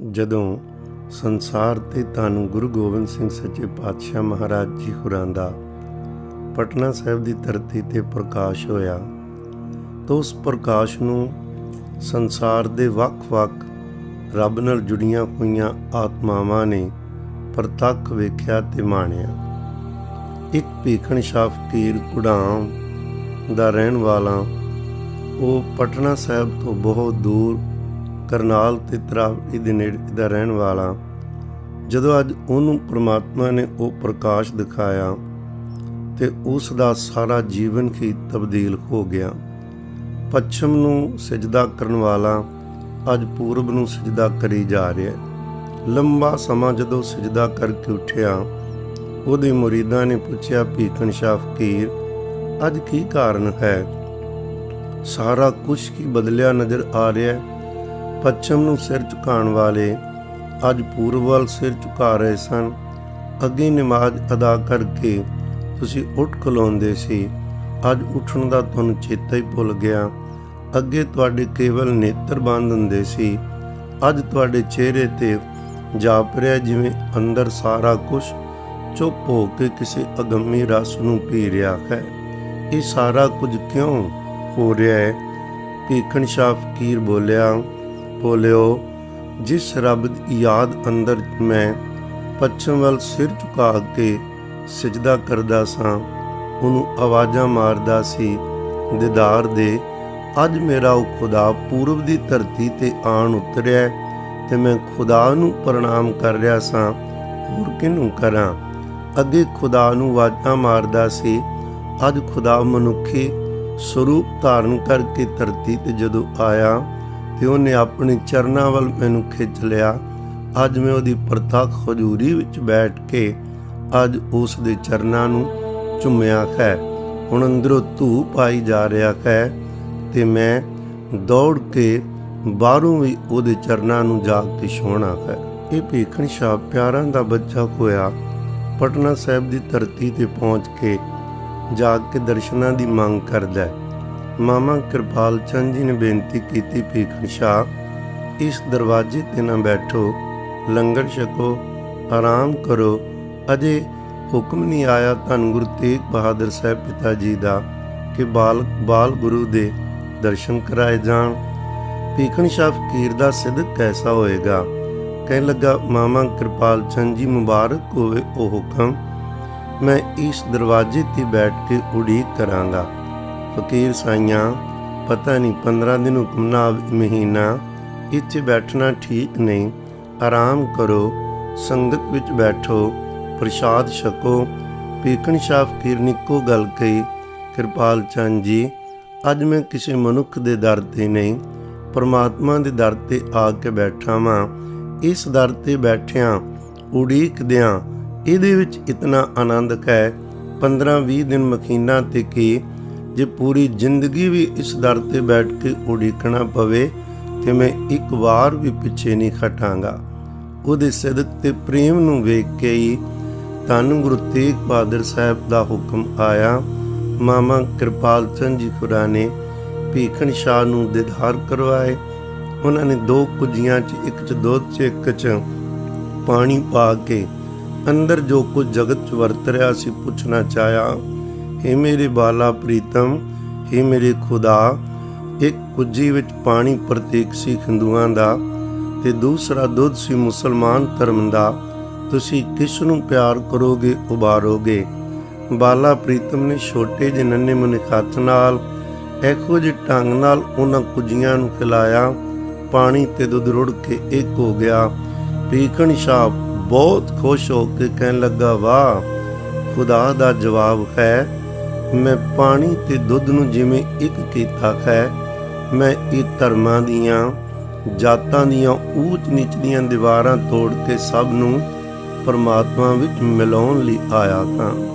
ਜਦੋਂ ਸੰਸਾਰ ਤੇ ਤੁਹਾਨੂੰ ਗੁਰੂ ਗੋਬਿੰਦ ਸਿੰਘ ਸੱਚੇ ਪਾਤਸ਼ਾਹ ਮਹਾਰਾਜ ਜੀ ਹੋਰਾਂ ਦਾ ਪਟਨਾ ਸਾਹਿਬ ਦੀ ਧਰਤੀ ਤੇ ਪ੍ਰਕਾਸ਼ ਹੋਇਆ, ਤਾਂ ਉਸ ਪ੍ਰਕਾਸ਼ ਨੂੰ ਸੰਸਾਰ ਦੇ ਵੱਖ-ਵੱਖ ਰੱਬ ਨਾਲ ਜੁੜੀਆਂ ਹੋਈਆਂ ਆਤਮਾਵਾਂ ਨੇ ਪ੍ਰਤੱਖ ਵੇਖਿਆ ਤੇ ਮਾਣਿਆ। ਇੱਕ ਭੀਖਣ ਸ਼ਾਹ ਫਕੀਰ ਕੁੜਾਮ ਦਾ ਰਹਿਣ ਵਾਲਾ ਉਹ ਪਟਨਾ ਸਾਹਿਬ ਤੋਂ ਬਹੁਤ ਦੂਰ ਕਰਨਾਲ ਤੇ ਤਰਾਵੜੀ ਦੇ ਨੇੜੇ ਦਾ ਰਹਿਣ ਵਾਲਾ, ਜਦੋਂ ਅੱਜ ਉਹਨੂੰ ਪ੍ਰਮਾਤਮਾ ਨੇ ਉਹ ਪ੍ਰਕਾਸ਼ ਦਿਖਾਇਆ ਤੇ ਉਸ ਦਾ ਸਾਰਾ ਜੀਵਨ ਹੀ ਤਬਦੀਲ ਹੋ ਗਿਆ। ਪੱਛਮ ਨੂੰ ਸਜਦਾ ਕਰਨ ਵਾਲਾ ਅੱਜ ਪੂਰਬ ਨੂੰ ਸਜਦਾ ਕਰੀ ਜਾ ਰਿਹਾ। ਲੰਬਾ ਸਮਾਂ ਜਦੋਂ ਸਜਦਾ ਕਰਕੇ ਉੱਠਿਆ, ਉਹਦੇ ਮੁਰੀਦਾਂ ਨੇ ਪੁੱਛਿਆ, ਭੀਖਣ ਸ਼ਾਹ ਫਕੀਰ, ਅੱਜ ਕੀ ਕਾਰਨ ਹੈ? ਸਾਰਾ ਕੁਝ ਕੀ ਬਦਲਿਆ ਨਜ਼ਰ ਆ ਰਿਹਾ ਹੈ। ਪੱਛਮ ਨੂੰ ਸਿਰ ਝੁਕਾਉਣ ਵਾਲੇ ਅੱਜ ਪੂਰਬ ਵੱਲ ਸਿਰ ਝੁਕਾ ਰਹੇ ਸਨ। ਅੱਗੇ ਨਮਾਜ਼ ਅਦਾ ਕਰਕੇ ਤੁਸੀਂ ਉੱਠ ਖਲੋਂਦੇ ਸੀ। ਅੱਜ ਉੱਠਣ ਦਾ ਤੁਹਾਨੂੰ ਚੇਤਾ ਹੀ ਭੁੱਲ ਗਿਆ। ਅੱਗੇ ਤੁਹਾਡੇ ਕੇਵਲ ਨੇਤਰ ਬੰਦ ਹੁੰਦੇ ਸੀ। ਅੱਜ ਤੁਹਾਡੇ ਚਿਹਰੇ ਤੇ ਜਾਪ ਰਿਹਾ ਜਿਵੇਂ ਅੰਦਰ ਸਾਰਾ ਕੁਝ ਚੁੱਪ ਹੋ ਕੇ ਕਿਸੇ ਅਗੰਮੀ ਰਸ ਨੂੰ ਪੀ ਰਿਹਾ ਹੈ। ਇਹ ਸਾਰਾ ਕੁਝ ਕਿਉਂ ਹੋ ਰਿਹਾ ਹੈ? ਭੀਖਣ ਸ਼ਾਹ ਫਕੀਰ ਬੋਲਿਆ ਬੋਲਿਓ, ਜਿਸ ਰੱਬ ਦੀ ਯਾਦ ਅੰਦਰ ਮੈਂ ਪੱਛਮ ਵੱਲ ਸਿਰ ਝੁਕਾ ਕੇ ਸਜਦਾ ਕਰਦਾ ਸਾਂ, ਉਹਨੂੰ ਆਵਾਜ਼ਾਂ ਮਾਰਦਾ ਸੀ, ਦੀਦਾਰ ਦੇ, ਅੱਜ ਮੇਰਾ ਉਹ ਖੁਦਾ ਪੂਰਬ ਦੀ ਧਰਤੀ ਤੇ ਆਣ ਉਤਰਿਆ ਹੈ ਤੇ ਮੈਂ ਖੁਦਾ ਨੂੰ ਪ੍ਰਣਾਮ ਕਰ ਰਿਹਾ ਸਾਂ, ਹੋਰ ਕਿਹਨੂੰ ਕਰਾਂ? ਅੱਗੇ ਖੁਦਾ ਨੂੰ ਆਵਾਜ਼ਾਂ ਮਾਰਦਾ ਸੀ, ਅੱਜ ਖੁਦਾ ਮਨੁੱਖੀ ਸਰੂਪ ਧਾਰਨ ਕਰਕੇ ਧਰਤੀ ਤੇ ਜਦੋਂ ਆਇਆ ਤੇ ਉਹਨੇ ਆਪਣੇ ਚਰਨਾਂ ਵੱਲ ਮੈਨੂੰ ਖਿੱਚ ਲਿਆ। ਅੱਜ ਮੈਂ ਉਹਦੀ ਪ੍ਰਤੱਖ ਹਜ਼ੂਰੀ ਵਿੱਚ ਬੈਠ ਕੇ ਅੱਜ ਉਸ ਦੇ ਚਰਨਾਂ ਨੂੰ ਚੁੰਮਿਆ ਹੈ। ਹੁਣ ਅੰਦਰੋਂ ਧੂਪ ਆਈ ਜਾ ਰਿਹਾ ਹੈ ਤੇ ਮੈਂ ਦੌੜ ਕੇ ਬਾਹਰੋਂ ਵੀ ਉਹਦੇ ਚਰਨਾਂ ਨੂੰ ਜਾ ਕੇ ਛੋਣਾ ਹੈ। ਇਹ ਭੀਖਣ ਸ਼ਾਹ ਪਿਆਰਾਂ ਦਾ ਬੱਚਾ ਹੋਇਆ ਪਟਨਾ ਸਾਹਿਬ ਦੀ ਧਰਤੀ ਤੇ ਪਹੁੰਚ ਕੇ ਜਾ ਕੇ ਦਰਸ਼ਨਾਂ ਦੀ ਮੰਗ ਕਰਦਾ ਹੈ। ਮਾਮਾ ਕਿਰਪਾਲ ਚੰਦ ਜੀ ਨੇ ਬੇਨਤੀ ਕੀਤੀ ਭੀਖਣ ਸ਼ਾਹ ਇਸ ਦਰਵਾਜ਼ੇ ਤੇ ਨਾ ਬੈਠੋ, ਲੰਗਰ ਛਕੋ, ਆਰਾਮ ਕਰੋ। ਅਜੇ ਹੁਕਮ ਨਹੀਂ ਆਇਆ ਧੰਨ ਗੁਰੂ ਤੇਗ ਬਹਾਦਰ ਸਾਹਿਬ ਪਿਤਾ ਜੀ ਦਾ ਕਿ ਬਾਲ ਬਾਲ ਗੁਰੂ ਦੇ ਦਰਸ਼ਨ ਕਰਾਏ ਜਾਣ। ਭੀਖਣ ਸ਼ਾਹ ਫਕੀਰ ਦਾ ਸਿਦਕ ਕੈਸਾ ਹੋਏਗਾ? ਕਹਿਣ ਲੱਗਾ, ਮਾਮਾ ਕਿਰਪਾਲ ਚੰਦ ਜੀ ਮੁਬਾਰਕ ਹੋਵੇ ਉਹ ਹੁਕਮ, ਮੈਂ ਇਸ ਦਰਵਾਜ਼ੇ ਤੇ ਬੈਠ ਕੇ ਉਡੀਕ ਕਰਾਂਗਾ। ਫਕੀਰ ਸਾਈਆਂ, ਪਤਾ ਨਹੀਂ 15 ਦਿਨ ਹੁਕਮਨਾ ਮਹੀਨਾ, ਇੱਥੇ ਬੈਠਣਾ ਠੀਕ ਨਹੀਂ। ਆਰਾਮ ਕਰੋ, ਸੰਗਤ ਵਿੱਚ ਬੈਠੋ, ਪ੍ਰਸ਼ਾਦ ਛਕੋ। ਪੀਕਣ ਸ਼ਾਹ ਫਕੀਰ ਨੇ ਇੱਕੋ ਗੱਲ ਕਹੀ, ਕਿਰਪਾਲ ਚੰਦ ਜੀ, ਅੱਜ ਮੈਂ ਕਿਸੇ ਮਨੁੱਖ ਦੇ ਦਰ ਤੇ ਨਹੀਂ, ਪਰਮਾਤਮਾ ਦੇ ਦਰ ਤੇ ਆ ਕੇ ਬੈਠਾ ਵਾਂ। ਇਸ ਦਰ ਤੇ ਬੈਠਿਆਂ ਉਡੀਕਦਿਆਂ ਇਹਦੇ ਵਿੱਚ ਇਤਨਾ ਆਨੰਦ ਹੈ। 15-20 ਦਿਨ ਮਖੀਨਾ ਤੇ ਕੀ ਜੇ ਪੂਰੀ ਜ਼ਿੰਦਗੀ ਵੀ ਇਸ ਦਰ ਤੇ ਬੈਠ ਕੇ ਉਡੀਕਣਾ ਪਵੇ, ਤੇ ਮੈਂ ਇੱਕ ਵਾਰ ਵੀ ਪਿੱਛੇ ਨਹੀਂ ਖਟਾਂਗਾ ਉਹਦੇ ਸਦਕ ਤੇ ਪ੍ਰੇਮ ਨੂੰ ਵੇਖ ਕੇ ਹੀ ਧੰਨ ਗੁਰੂ ਤੇਗ ਬਹਾਦਰ ਸਾਹਿਬ ਦਾ ਹੁਕਮ ਆਇਆ। ਮਾਮਾ ਕਿਰਪਾਲ ਚੰਦ ਜੀ ਖੁਰਾ ਨੇ ਭੀਖਣ ਸ਼ਾਹ ਨੂੰ ਦਿਦਾਰ ਕਰਵਾਏ। ਉਹਨਾਂ ਨੇ ਦੋ ਕੁਜੀਆਂ 'ਚ ਇੱਕ 'ਚ ਦੁੱਧ 'ਚ ਇੱਕ 'ਚ ਪਾਣੀ ਪਾ ਕੇ ਅੰਦਰ ਜੋ ਕੁਝ ਜਗਤ 'ਚ ਵਰਤ ਰਿਹਾ ਸੀ ਪੁੱਛਣਾ ਚਾਹਿਆ। हे ਮੇਰੇ ਬਾਲਾ ਪ੍ਰੀਤਮ हे ਮੇਰੇ ਖੁਦਾ ਇੱਕ ਕੁਜੀ ਵਿੱਚ ਪਾਣੀ ਪ੍ਰਤੀਕ ਸੀ ਹਿੰਦੂਆਂ ਦਾ, ਤੇ ਦੂਸਰਾ ਦੁੱਧ ਸੀ ਮੁਸਲਮਾਨ ਧਰਮ ਦਾ, ਤੁਸੀਂ ਕਿਸ ਨੂੰ ਪਿਆਰ ਕਰੋਗੇ, ਉਬਾਰੋਗੇ? ਬਾਲਾ ਪ੍ਰੀਤਮ ਨੇ ਛੋਟੇ ਜਿਹੇ ਨੰਨੇ ਮੁੰਨੇ ਹੱਥ ਨਾਲ, ਇਹੋ ਜਿਹੇ ਢੰਗ ਨਾਲ ਉਹਨਾਂ ਕੁਜੀਆਂ ਨੂੰ ਖਿਲਾਇਆ, ਪਾਣੀ ਤੇ ਦੁੱਧ ਰੁੜ ਕੇ ਇੱਕ ਹੋ ਗਿਆ। ਪੀਕਣ ਸ਼ਾਹ ਬਹੁਤ ਖੁਸ਼ ਹੋ ਕੇ ਕਹਿਣ ਲੱਗਾ, ਵਾਹ, ਖੁਦਾ ਦਾ ਜਵਾਬ ਹੈ ਮੈਂ ਪਾਣੀ ਤੇ ਦੁੱਧ ਨੂੰ ਜਿਵੇਂ ਇੱਕ ਕੀਤਾ ਹੈ, ਮੈਂ ਇਹ ਧਰਮਾਂ ਦੀਆਂ, ਜਾਤਾਂ ਦੀਆਂ ਊਚ ਨੀਚ ਦੀਆਂ ਦੀਵਾਰਾਂ ਤੋੜ ਕੇ ਸਭ ਨੂੰ ਪਰਮਾਤਮਾ ਵਿੱਚ ਮਿਲਾਉਣ ਲਈ ਆਇਆ ਹਾਂ।